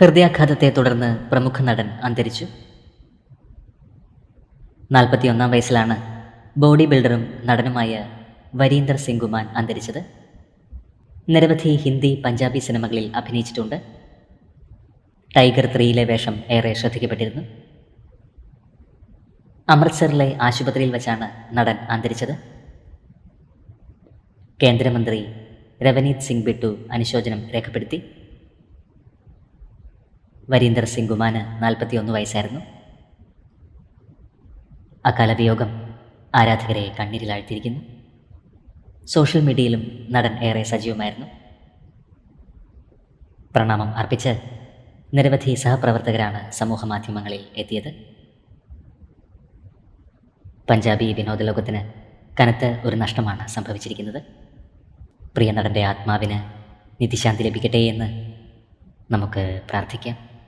ഹൃദയാഘാതത്തെ തുടർന്ന് പ്രമുഖ നടൻ അന്തരിച്ചു. നാൽപ്പത്തിയൊന്നാം വയസ്സിലാണ് ബോഡി ബിൽഡറും നടനുമായ വരീന്ദർ സിംഗ് ഗുമാൻ അന്തരിച്ചത്. നിരവധി ഹിന്ദി പഞ്ചാബി സിനിമകളിൽ അഭിനയിച്ചിട്ടുണ്ട്. ടൈഗർ ത്രീയിലെ വേഷം ഏറെ ശ്രദ്ധിക്കപ്പെട്ടിരുന്നു. അമൃത്സറിലെ ആശുപത്രിയിൽ വച്ചാണ് നടൻ അന്തരിച്ചത്. കേന്ദ്രമന്ത്രി രവനീത് സിംഗ് ബിട്ടു അനുശോചനം രേഖപ്പെടുത്തി. വരീന്ദർ സിംഗ് ഗുമാന് നാൽപ്പത്തിയൊന്ന് വയസ്സായിരുന്നു. അകാലവിയോഗം ആരാധകരെ കണ്ണീരിലാഴ്ത്തിയിരിക്കുന്നു. സോഷ്യൽ മീഡിയയിലും നടൻ ഏറെ സജീവമായിരുന്നു. പ്രണാമം അർപ്പിച്ച് നിരവധി സഹപ്രവർത്തകരാണ് സമൂഹ മാധ്യമങ്ങളിൽ എത്തിയത്. പഞ്ചാബി വിനോദലോകത്തിന് കനത്ത ഒരു നഷ്ടമാണ് സംഭവിച്ചിരിക്കുന്നത്. പ്രിയ നടന്റെ ആത്മാവിന് നിത്യശാന്തി ലഭിക്കട്ടെ എന്ന് നമുക്ക് പ്രാർത്ഥിക്കാം.